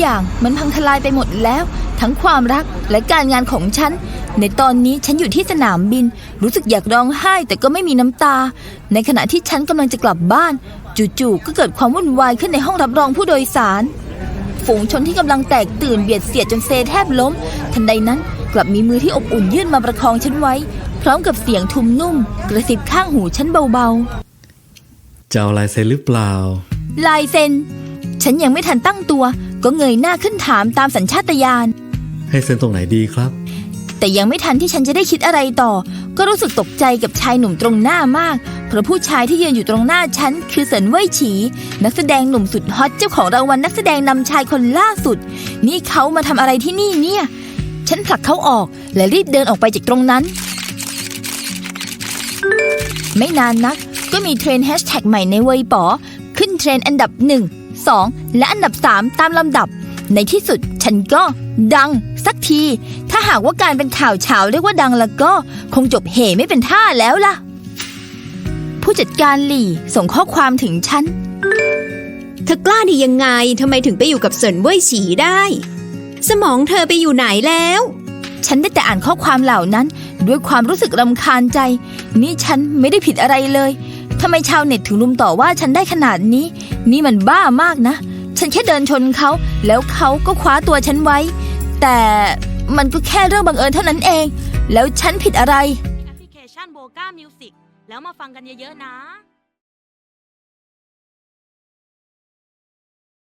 อย่างมันพังทลายไปหมดแล้ว ทั้งความรักและการงานของฉัน ในตอนนี้ฉันอยู่ที่สนามบิน รู้สึกอยากร้องไห้แต่ก็ไม่มีน้ำตา ในขณะที่ฉันกำลังจะกลับบ้าน จู่ๆก็เกิดความวุ่นวายขึ้นในห้องรับรองผู้โดยสาร ฝูงชนที่กำลังแตกตื่นเบียดเสียดจนเซแทบล้ม ทันใดนั้นกลับมีมือที่อบอุ่นยื่นมาประคองฉันไว้ พร้อมกับเสียงทุ้มนุ่ม กระซิบข้างหูฉันเบาจะเอาลายเซ็นหรือเปล่าๆลายเซ็นฉันยังไม่ทันตั้งตัว ก็เงยหน้าขึ้นถามตามสัญชาตญาณ ให้เซ็นตรงไหนดีครับ แต่ยังไม่ทันที่ฉันจะได้คิดอะไรต่อ ก็รู้สึกตกใจกับชายหนุ่มตรงหน้ามาก เพราะผู้ชายที่ยืนอยู่ตรงหน้าฉันคือเซินเว่ยฉี นักแสดงหนุ่มสุดฮอตเจ้าของรางวัลนักแสดงนำชายคนล่าสุด นี่เขามาทำอะไรที่นี่เนี่ย ฉันผลักเขาออกและรีบเดินออกไปจากตรงนั้น ไม่นานนักก็มีเทรนด์แฮชแท็กใหม่ในเวยป๋อขึ้นเทรนด์อันดับ1 2 และอันดับ 3 ตามลำดับ ในที่สุดฉันก็ดังสักที ถ้าหากว่าการเป็นข่าวเช้าเรียกว่าดังแล้วก็คงจบเหไม่เป็นท่าแล้วล่ะ ผู้จัดการหลี่ส่งข้อความถึงฉัน เธอกล้าดียังไงทำไมถึงไปอยู่กับเซินเว่ยฉีได้ สมองเธอไปอยู่ไหนแล้ว ฉันได้แต่อ่านข้อความเหล่านั้น ด้วยความรู้สึกรำคาญใจ นี่ฉันไม่ได้ผิดอะไรเลยทำไมชาวเน็ตถึงรุมต่อว่าฉันได้ขนาดนี้ นี่มันบ้ามากนะ ฉันแค่เดินชนเขา แล้วเขาก็คว้าตัวฉันไว้ แต่มันก็แค่เรื่องบังเอิญเท่านั้นเอง แล้วฉันผิดอะไร แอปพลิเคชันโบก้ามิวสิกแล้วมาฟังกันเยอะๆนะ